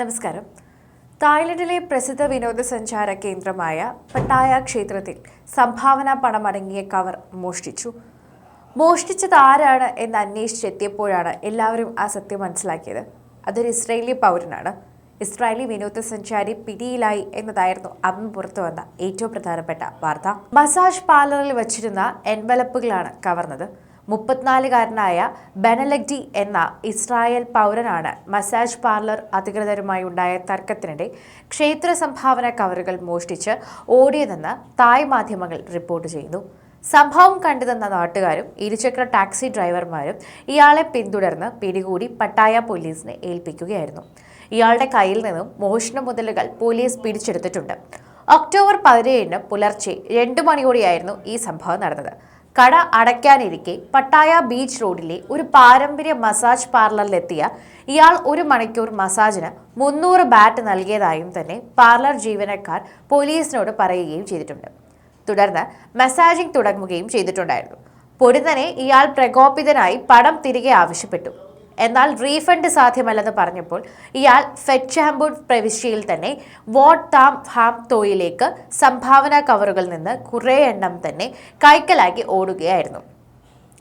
നമസ്കാരം. തായ്ലൻഡിലെ പ്രസിദ്ധ വിനോദസഞ്ചാര കേന്ദ്രമായ പട്ടായ ക്ഷേത്രത്തിൽ സംഭാവന പണമടങ്ങിയ കവർ മോഷ്ടിച്ചു. മോഷ്ടിച്ചത് ആരാണ് എന്ന് അന്വേഷിച്ചെത്തിയപ്പോഴാണ് എല്ലാവരും ആ സത്യം മനസ്സിലാക്കിയത്. അതൊരു ഇസ്രായേലി പൗരനാണ്. ഇസ്രായേലി വിനോദസഞ്ചാരി പിടിയിലായി എന്നതായിരുന്നു അന്ന് പുറത്തു വന്ന ഏറ്റവും പ്രധാനപ്പെട്ട വാർത്ത. മസാജ് പാർലറിൽ വച്ചിരുന്ന എൻവലപ്പുകളാണ് കവർന്നത്. മുപ്പത്തിനാലുകാരനായ ബെനലഗ്ഡി എന്ന ഇസ്രായേൽ പൗരനാണ് മസാജ് പാർലർ അധികൃതരുമായി ഉണ്ടായ തർക്കത്തിനിടെ ക്ഷേത്ര സംഭാവന കവറുകൾ മോഷ്ടിച്ച് ഓടിയതെന്ന് തായ് മാധ്യമങ്ങൾ റിപ്പോർട്ട് ചെയ്യുന്നു. സംഭവം കണ്ടുതന്ന നാട്ടുകാരും ഇരുചക്ര ടാക്സി ഡ്രൈവർമാരും ഇയാളെ പിന്തുടർന്ന് പിടികൂടി പട്ടായ പോലീസിനെ ഏൽപ്പിക്കുകയായിരുന്നു. ഇയാളുടെ കയ്യിൽ നിന്നും മോഷണ മുതലുകൾ പോലീസ് പിടിച്ചെടുത്തിട്ടുണ്ട്. ഒക്ടോബർ പതിനേഴിന് പുലർച്ചെ രണ്ടു മണിയോടെയായിരുന്നു ഈ സംഭവം നടന്നത്. കട അടയ്ക്കാനിരിക്കെ പട്ടായ ബീച്ച് റോഡിലെ ഒരു പാരമ്പര്യ മസാജ് പാർലറിലെത്തിയ ഇയാൾ ഒരു മണിക്കൂർ മസാജിന് മുന്നൂറ് ബാറ്റ് നൽകിയതായും തന്നെ പാർലർ ജീവനക്കാർ പോലീസിനോട് പറയുകയും ചെയ്തിട്ടുണ്ട്. തുടർന്ന് മസാജിംഗ് തുടങ്ങുകയും ചെയ്തിട്ടുണ്ടായിരുന്നു. പൊടുന്നനെ ഇയാൾ പ്രകോപിതനായി പടം തിരികെ ആവശ്യപ്പെട്ടു. എന്നാൽ റീഫണ്ട് സാധ്യമല്ലെന്ന് പറഞ്ഞപ്പോൾ ഇയാൾ ഫെറ്റ്ഷാംബുഡ് പ്രവിശ്യയിൽ തന്നെ വോട്ട് താം ഹാം തോയിലേക്ക് സംഭാവന കവറുകൾ നിന്ന് കുറേ എണ്ണം തന്നെ കൈക്കലാക്കി ഓടുകയായിരുന്നു.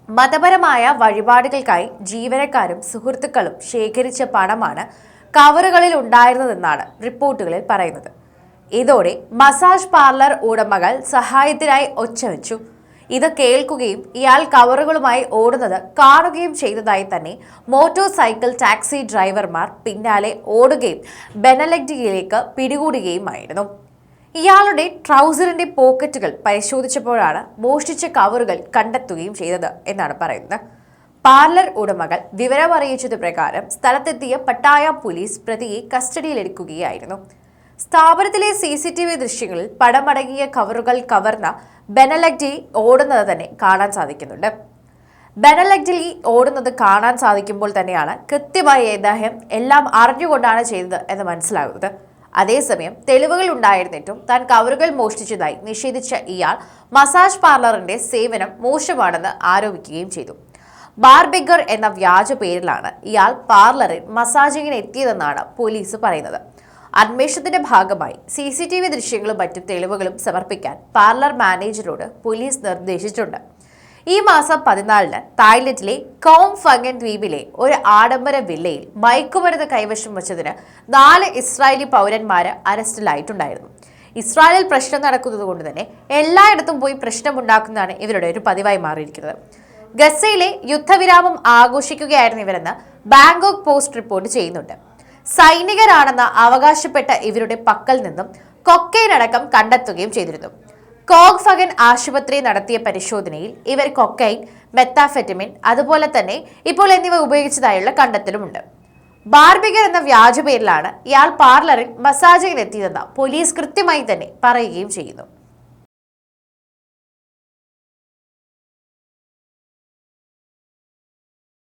മതപരമായ വഴിപാടുകൾക്കായി ജീവനക്കാരും സുഹൃത്തുക്കളും ശേഖരിച്ച പണമാണ് കവറുകളിൽ ഉണ്ടായിരുന്നതെന്നാണ് റിപ്പോർട്ടുകളിൽ പറയുന്നത്. ഇതോടെ മസാജ് പാർലർ ഉടമകൾ സഹായത്തിനായി ഒച്ചവെച്ചു ഇത് കേൾക്കുകയും ഇയാൾ കവറുകളുമായി ഓടുന്നത് കാണുകയും ചെയ്തതായി തന്നെ മോട്ടോർ സൈക്കിൾ ടാക്സി ഡ്രൈവർമാർ പിന്നാലെ ഓടുകയും ബെനലഗ്ഡിയിലേക്ക് പിടികൂടുകയുമായിരുന്നു. ഇയാളുടെ ട്രൗസറിന്റെ പോക്കറ്റുകൾ പരിശോധിച്ചപ്പോഴാണ് മോഷ്ടിച്ച കവറുകൾ കണ്ടെത്തുകയും ചെയ്തത് എന്നാണ് പറയുന്നത്. പാർലർ ഉടമകൾ വിവരമറിയിച്ചത് പ്രകാരം സ്ഥലത്തെത്തിയ പട്ടായ പോലീസ് പ്രതിയെ കസ്റ്റഡിയിലെടുക്കുകയായിരുന്നു. സ്ഥാപനത്തിലെ സി സി ടി വി ദൃശ്യങ്ങളിൽ പടമടങ്ങിയ കവറുകൾ കവർന്ന ബെനലഗ്ഡി ഓടുന്നത് തന്നെ കാണാൻ സാധിക്കുന്നുണ്ട്. ബെനലഗ്ഡി ഓടുന്നത് കാണാൻ സാധിക്കുമ്പോൾ തന്നെയാണ് കൃത്യമായി ഏതാഹ്യം എല്ലാം അറിഞ്ഞുകൊണ്ടാണ് ചെയ്തത് എന്ന് മനസ്സിലാകുന്നത്. അതേസമയം തെളിവുകൾ ഉണ്ടായിരുന്നിട്ടും താൻ കവറുകൾ മോഷ്ടിച്ചതായി നിഷേധിച്ച ഇയാൾ മസാജ് പാർലറിന്റെ സേവനം മോശമാണെന്ന് ആരോപിക്കുകയും ചെയ്തു. ബാർബിഗർ എന്ന വ്യാജ പേരിലാണ് ഇയാൾ പാർലറിൽ മസാജിങ്ങിന് എത്തിയതെന്നാണ് പോലീസ് പറയുന്നത്. അന്വേഷണത്തിന്റെ ഭാഗമായി സി സി ടി വി ദൃശ്യങ്ങളും മറ്റും തെളിവുകളും സമർപ്പിക്കാൻ പാർലർ മാനേജറോട് പോലീസ് നിർദ്ദേശിച്ചിട്ടുണ്ട്. ഈ മാസം പതിനാലിന് തായ്ലൻഡിലെ കോം ഫങ്ങൻ ദ്വീപിലെ ഒരു ആഡംബര വില്ലയിൽ മയക്കുമരുന്ന് കൈവശം വച്ചതിന് നാല് ഇസ്രായേലി പൗരന്മാരെ അറസ്റ്റിലായിട്ടുണ്ടായിരുന്നു. ഇസ്രായേലിൽ പ്രശ്നം നടക്കുന്നത് കൊണ്ട് തന്നെ എല്ലായിടത്തും പോയി പ്രശ്നമുണ്ടാക്കുന്നതാണ് ഇവരുടെ ഒരു പതിവായി മാറിയിരിക്കുന്നത്. ഗസയിലെ യുദ്ധവിരാമം ആഘോഷിക്കുകയായിരുന്നു ഇവരെന്ന് ബാങ്കോക്ക് പോസ്റ്റ് റിപ്പോർട്ട് ചെയ്യുന്നുണ്ട്. സൈനികരാണെന്ന് അവകാശപ്പെട്ട ഇവരുടെ പക്കൽ നിന്നും കൊക്കൈൻ അടക്കം കണ്ടെത്തുകയും ചെയ്തിരുന്നു. കോഗ് ഫഗൻ ആശുപത്രി നടത്തിയ പരിശോധനയിൽ ഇവർ കൊക്കൈൻ മെത്താഫെറ്റമിൻ അതുപോലെ തന്നെ ഇപ്പോൾ എന്നിവ ഉപയോഗിച്ചതായുള്ള കണ്ടെത്തലുമുണ്ട്. ബാർബിഗർ എന്ന വ്യാജ പേരിലാണ് ഇയാൾ പാർലറിൽ മസാജിങ്ങിനെത്തിയതെന്ന് പോലീസ് കൃത്യമായി തന്നെ പറയുകയും ചെയ്യുന്നു.